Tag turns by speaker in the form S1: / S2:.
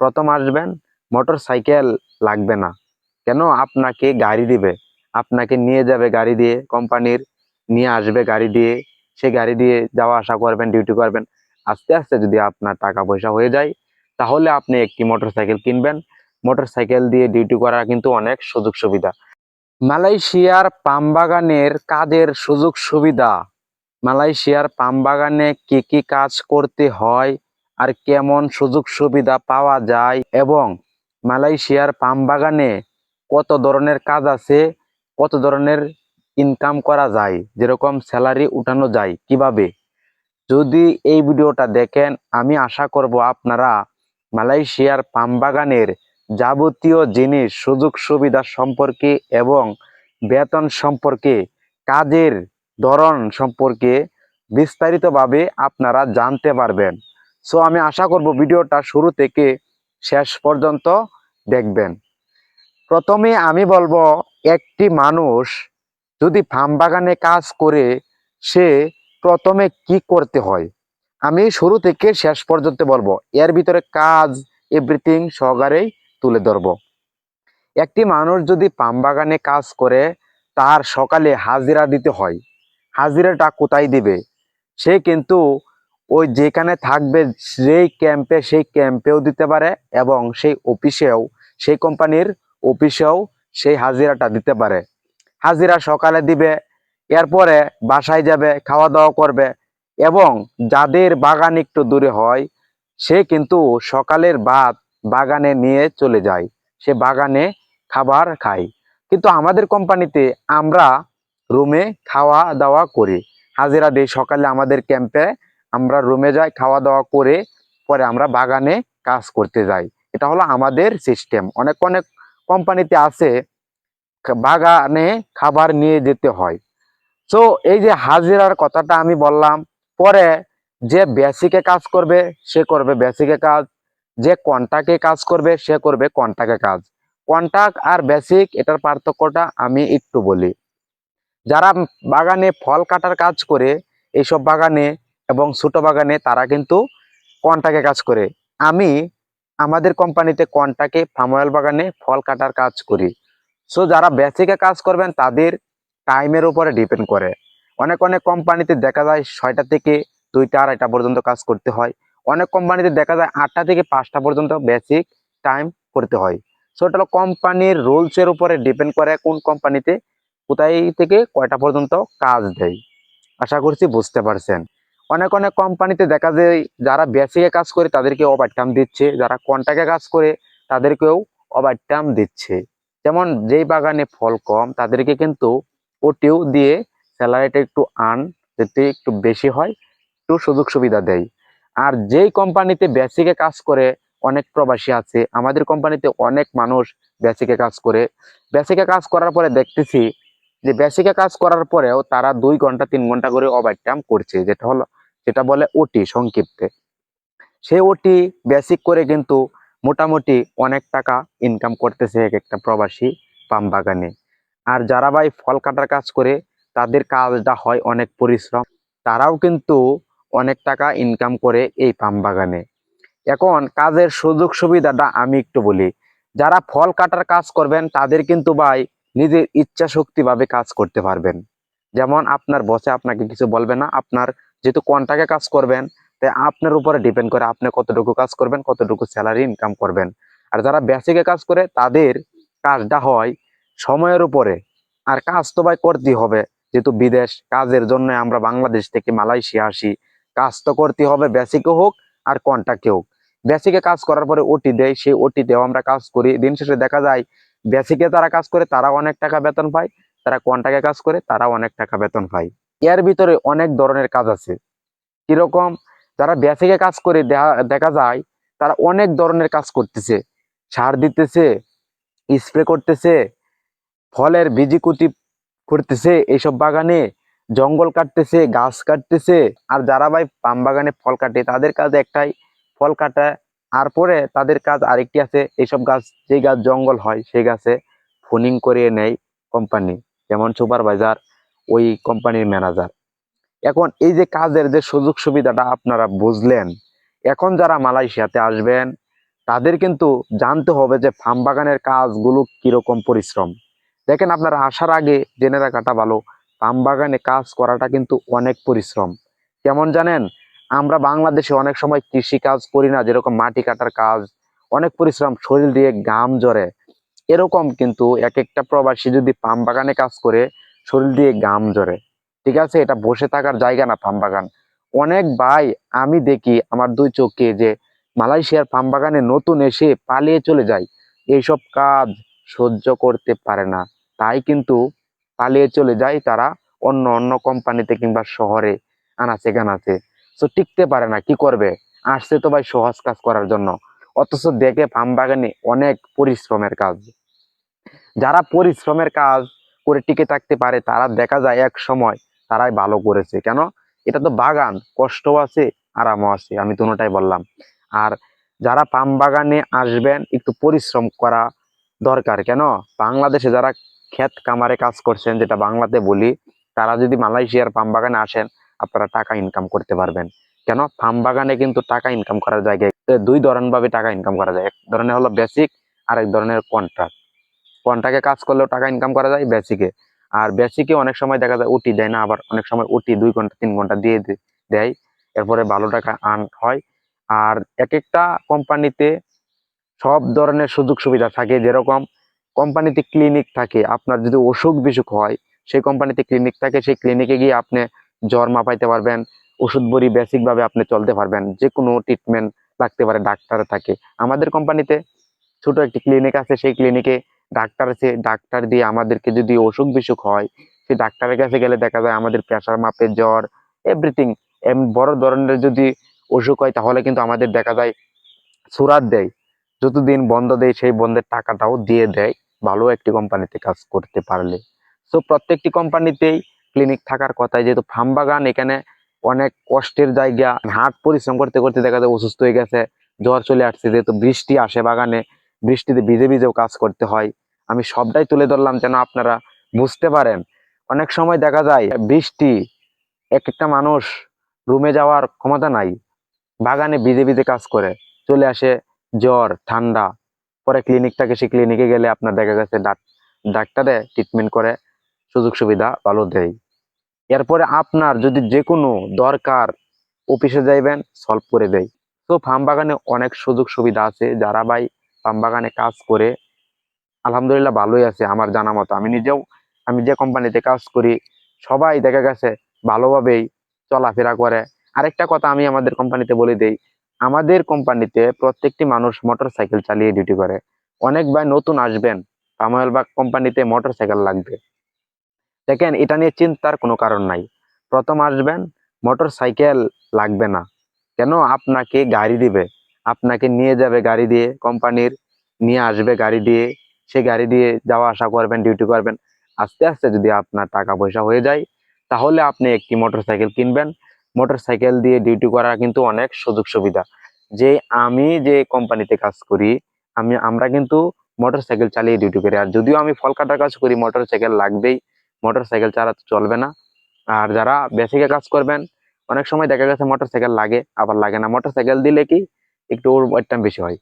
S1: প্রথম আসবেন motor cycle লাগবে না। কেন? আপনাকে গাড়ি দিবে। আপনাকে নিয়ে যাবে গাড়ি দিয়ে, কোম্পানির নিয়ে আসবে গাড়ি দিয়ে। সে গাড়ি দিয়ে যাওয়া আসা করবেন ডিউটি করবেন। আস্তে আস্তে যদি আপনার টাকা পয়সা হয়ে যায়, তাহলে আপনি একটি মোটর সাইকেল কিনবেন। মোটর সাইকেল দিয়ে ডিউটি করা কিন্তু অনেক সুযোগ সুবিধা। মালয়েশিয়ার পাম বাগানের কাজের সুযোগ সুবিধা। মালয়েশিয়ার পাম বাগানে কি কি কাজ করতে হয়? আর কেমন সুযোগ সুবিধা পাওয়া যায় এবং মালয়েশিয়ার পাম বাগানে কত ধরনের কাজ আছে, কত ধরনের ইনকাম করা যায়, যেরকম স্যালারি উঠানো যায়, কীভাবে? যদি এই ভিডিওটা দেখেন, আমি আশা করব আপনারা মালয়েশিয়ার পাম বাগানের যাবতীয় জিনিস, সুযোগ সুবিধা সম্পর্কে এবং বেতন সম্পর্কে, কাজের ধরন সম্পর্কে বিস্তারিতভাবে আপনারা জানতে পারবেন। সো আমি আশা করব ভিডিওটা শুরু থেকে শেষ পর্যন্ত দেখবেন। প্রথমে আমি বলব, একটি মানুষ যদি ফার্ম বাগানে কাজ করে, সে প্রথমে কি করতে হয়? আমি শুরু থেকে শেষ পর্যন্ত বলব, এর ভিতরে কাজ এভরিথিং সহকারেই তুলে ধরবো। একটি মানুষ যদি পাম বাগানে কাজ করে, তার সকালে হাজিরা দিতে হয়। হাজিরাটা কোথায় দিবে? সে কিন্তু ওই যেখানে থাকবে যেই ক্যাম্পে সেই ক্যাম্পেও দিতে পারে এবং সেই অফিসেও সেই কোম্পানির অফিসেও সেই হাজিরাটা দিতে পারে। হাজিরা সকালে দিবে, এরপরে বাসায় যাবে খাওয়া দাওয়া করবে এবং যাদের বাগান একটু দূরে হয়, সে কিন্তু সকালের ভাত বাগানে নিয়ে চলে যায়। সে বাগানে খাবার খায়। কিন্তু আমাদের কোম্পানিতে আমরা রুমে খাওয়া দাওয়া করি। হাজিরা দিই সকালে আমাদের ক্যাম্পে আমরা রুমে যাই খাওয়া দাওয়া করে পরে আমরা বাগানে কাজ করতে যাই। এটা হলো আমাদের সিস্টেম। অনেক অনেক কোম্পানিতে আছে বাগানে খাবার নিয়ে যেতে হয়। তো এই যে হাজিরার কথাটা আমি বললাম, পরে যে বেসিকে কাজ করবে, সে করবে বেসিকে কাজ। যে কন্টাকে কাজ করবে, সে করবে কন্টাকে কাজ। কন্টাক আর বেসিক এটার পার্থক্যটা আমি একটু বলি। যারা বাগানে ফল কাটার কাজ করে, এইসব বাগানে এবং ছোট বাগানে তারা কিন্তু কন্টাকে কাজ করে। আমি আমাদের কোম্পানিতে কন্টাকে ফার্মওয়েল বাগানে ফল কাটার কাজ করি। সো যারা বেসিকে কাজ করবেন, তাদের টাইমের উপরে ডিপেন্ড করে। অনেক অনেক কোম্পানিতে দেখা যায় ছয়টা থেকে দুইটা, আড়াইটা পর্যন্ত কাজ করতে হয়। অনেক কোম্পানিতে দেখা যায় আটটা থেকে পাঁচটা পর্যন্ত বেসিক টাইম করতে হয়। সো এটা হলো কোম্পানির রুলসের উপরে ডিপেন্ড করে কোন কোম্পানিতে কোথায় থেকে কয়টা পর্যন্ত কাজ দেয়। আশা করছি বুঝতে পারছেন। অনেক অনেক কোম্পানিতে দেখা যায় যারা বেসিকে কাজ করে তাদেরকে ওভার টাইম দিচ্ছে, যারা কন্টাকে কাজ করে তাদেরকেও ওভার টাইম দিচ্ছে। যেমন যেই বাগানে ফল কম, তাদেরকে কিন্তু ওটিও দিয়ে স্যালারিটা একটু আন যাতে একটু বেশি হয়, একটু সুযোগ সুবিধা দেয়। আর যেই কোম্পানিতে বেসিকে কাজ করে, অনেক প্রবাসী আছে, আমাদের কোম্পানিতে অনেক মানুষ বেসিকে কাজ করে। বেসিকে কাজ করার পরে দেখতেছি যে বেসিকে কাজ করার পরেও তারা দুই ঘণ্টা, তিন ঘণ্টা করে ওভার টাইম করছে, যেটা হলো যেটা বলে ওটি সংক্ষিপ্তে। সেই ওটি বেসিক করে কিন্তু মোটামুটি অনেক টাকা ইনকাম করতেছে এক একটা প্রবাসী পাম বাগানে। আর যারা ভাই ফল কাটার কাজ করে, তাদের কাজটা হয় অনেক পরিশ্রম। তারাও কিন্তু অনেক টাকা ইনকাম করে এই পাম বাগানে। এখন কাজের সুযোগ সুবিধাটা আমি একটু বলি। যারা ফল কাটার কাজ করবেন, তাদের কিন্তু ভাই নিজের ইচ্ছা শক্তি ভাবে কাজ করতে পারবেন। যেমন আপনার বসে আপনাকে কিছু বলবে না, আপনার যেহেতু কন্টাকে কাজ করবেন, তাই আপনার উপরে ডিপেন্ড করে আপনি কতটুকু কাজ করবেন, কতটুকু স্যালারি ইনকাম করবেন। আর যারা বেসিকে কাজ করে, তাদের কাজটা হয় সময়ের উপরে। আর কাজ তো ভাই করতেই হবে। যেহেতু বিদেশ কাজের জন্য আমরা বাংলাদেশ থেকে মালয়েশিয়া আসি, কাজ তো করতে হবে বেসিকে হোক আর কন্টাকে হোক। বেসিকে কাজ করার পরে ওটি দেয়, সেই ওটিতেও আমরা কাজ করি। দিন শেষে দেখা যায় বেসিকে তারা কাজ করে, তারা অনেক টাকা বেতন পায়। তারা কন্টাকে কাজ করে তারা অনেক টাকা বেতন পায়। এর ভিতরে অনেক ধরনের কাজ আছে। কীরকম যারা বেসিকে কাজ করে দেখা- যায়, তারা অনেক ধরনের কাজ করতেছে। সার দিতেছে, স্প্রে করতেছে, ফলের বিজিকুতি করতেছে, এইসব বাগানে জঙ্গল কাটতেছে, গাছ কাটতেছে। আর যারা ভাই পাম বাগানে ফল কাটে, তাদের কাজ একটাই, ফল কাটা। আর পরে তাদের কাজ আরেকটি আছে, এইসব গাছ যে গাছ জঙ্গল হয়, সেই গাছে ফোনিং করিয়ে নেয় কোম্পানি। যেমন সুপারভাইজার ওই কোম্পানির ম্যানেজার এখন এই যে কাজের যে সুযোগ সুবিধাটা আপনারা বুঝলেন, এখন যারা মালয়েশিয়াতে আসবেন, তাদের কিন্তু জানতে হবে যে ফার্ম বাগানের কাজগুলো কীরকম পরিশ্রম। দেখেন আপনারা আসার আগে জেনে রাখাটা ভালো, ফার্ম বাগানে কাজ করাটা কিন্তু অনেক পরিশ্রম। কেমন জানেন, আমরা বাংলাদেশে অনেক সময় কৃষি কাজ করি না, যেরকম মাটি কাটার কাজ, অনেক পরিশ্রম, শরীর দিয়ে ঘাম ঝরে। এরকম কিন্তু এক একটা প্রবাসী যদি পাম বাগানে কাজ করে শরীর দিয়ে গাম ঝরে। ঠিক আছে? এটা বসে থাকার জায়গা না পাম বাগান। অনেক ভাই আমি দেখি আমার দুই চোখে যে মালয়েশিয়ার পাম বাগানে নতুন এসে পালিয়ে চলে যায়। এইসব কাজ সহ্য করতে পারে না। তাই কিন্তু পালিয়ে চলে যায় তারা অন্য অন্য কোম্পানিতে কিংবা শহরে আনাচে গানাচে। তো টিকতে পারে না, কি করবে? আসছে তো ভাই সহজ কাজ করার জন্য। অথচ দেখে পাম বাগানে অনেক পরিশ্রমের কাজ। যারা পরিশ্রমের কাজ করে টিকে থাকতে পারে, তারা দেখা যায় এক সময় তারাই ভালো করেছে। কেন? এটা তো বাগান, কষ্টও আছে, আরামও আছে, আমি দুটাই বললাম। আর যারা পাম বাগানে আসবেন, একটু পরিশ্রম করা দরকার। কেন? বাংলাদেশে যারা ক্ষেত কামারে কাজ করছেন, যেটা বাংলাতে বলি, তারা যদি মালয়েশিয়ার পাম বাগানে আসেন, আপনারা টাকা ইনকাম করতে পারবেন। কেন? পাম বাগানে কিন্তু টাকা ইনকাম করার জায়গায় দুই ধরন ভাবে টাকা ইনকাম করা যায়। এক ধরনের হলো বেসিক আর এক ধরনের কন্ট্রাক্ট কন্ট্রাক্টে কাজ করলেও টাকা ইনকাম করা যায় বেসিকে আর বেসিকে অনেক সময় দেখা যায় উটি দেয় না, আবার অনেক সময় উটি দুই ঘণ্টা, তিন ঘণ্টা দিয়ে দেয়। এরপরে ভালো টাকা আর্ন হয়। আর এক একটা কোম্পানিতে সব ধরনের সুযোগ সুবিধা থাকে যেরকম কোম্পানিতে ক্লিনিক থাকে, আপনার যদি অসুখ বিসুখ হয়, সেই কোম্পানিতে ক্লিনিক থাকে, সেই ক্লিনিকে গিয়ে আপনি জ্বর মাপাইতে পারবেন, ওষুধ বড়ি বেসিক ভাবে আপনি চলতে পারবেন যে কোনো ট্রিটমেন্ট লাগতে পারে, ডাক্তার থাকে। আমাদের কোম্পানিতে ছোট একটি ক্লিনিক আছে, সেই ক্লিনিকে ডাক্তার আছে ডাক্তার দিয়ে আমাদেরকে যদি অসুখ বিসুখ হয়, সে ডাক্তারের কাছে গেলে দেখা যায় আমাদের প্রেশার মাপে জ্বর এভরিথিং বড় ধরনের যদি অসুখ হয়, তাহলে কিন্তু আমাদের দেখা যায় সুরাত দেয়। যতদিন বন্ধ দেয়, সেই বন্ধের টাকাটাও দিয়ে দেয় ভালো একটি কোম্পানিতে কাজ করতে পারলে। তো প্রত্যেকটি কোম্পানিতেই ক্লিনিক থাকার কথাই, যেহেতু ফার্ম বাগান, এখানে অনেক কষ্টের জায়গা, হাট পরিশ্রম করতে করতে দেখা যায় অসুস্থ হয়ে গেছে, জ্বর চলে আসছে, যেহেতু বৃষ্টি আসে বাগানে বৃষ্টিতে ভিজে ভিজেও কাজ করতে হয়। আমি সবটাই তুলে ধরলাম যেন আপনারা বুঝতে পারেন। অনেক সময় দেখা যায়, বৃষ্টি এক একটা মানুষ রুমে যাওয়ার ক্ষমতা নাই, বাগানে ভিজে ভিজে কাজ করে। চলে আসে জ্বর, ঠান্ডা, পরে ক্লিনিক থাকে, সেই ক্লিনিকে গেলে আপনার দেখা গেছে ডাক- ডাক্তারে ট্রিটমেন্ট করে, সুযোগ সুবিধা ভালো দেয়। এরপরে আপনার যদি যে কোনো দরকার, অফিসে যাইবেন সলভ করে দেয়। তো ফার্ম বাগানে অনেক সুযোগ সুবিধা আছে, যারা ভাই ফার্ম বাগানে কাজ করে, আলহামদুলিল্লাহ ভালোই আছে আমার জানা মতো। আমি নিজেও, আমি যে কোম্পানিতে কাজ করি, সবাই দেখা গেছে ভালোভাবেই চলাফেরা করে। আরেকটা কথা আমি আমাদের কোম্পানিতে বলে দেই, আমাদের কোম্পানিতে প্রত্যেকটি মানুষ মোটর সাইকেল চালিয়ে ডিউটি করে। অনেক ভাই নতুন আসবেন তাময়ালবাগ কোম্পানিতে মোটর সাইকেল লাগবে। দেখেন, এটা নিয়ে চিন্তার কোনো কারণ নাই। প্রথম আসবেন মোটর সাইকেল লাগবে না। কেন? আপনাকে গাড়ি দিবে। আপনাকে নিয়ে যাবে গাড়ি দিয়ে, কোম্পানির নিয়ে আসবে গাড়ি দিয়ে, সে গাড়ি দিয়ে যাওয়া আসা করবেন ডিউটি করবেন। আস্তে আস্তে যদি আপনার টাকা পয়সা হয়ে যায়, তাহলে আপনি একটি মোটর সাইকেল কিনবেন। মোটর সাইকেল দিয়ে ডিউটি করা কিন্তু অনেক সুযোগ সুবিধা। যে আমি যে কোম্পানিতে কাজ করি, আমি, আমরা কিন্তু মোটর সাইকেল চালিয়ে ডিউটি করি। আর যদিও আমি ফল কাটার কাজ করি মোটর সাইকেল লাগবেই মোটর সাইকেল ছাড়া চলবে না। আর যারা বেসিকে কাজ করবেন, অনেক সময় দেখা গেছে মোটর সাইকেল লাগে, আবার লাগে না। মোটর সাইকেল দিলে কি একটু ওর টাইম বেশি হয়।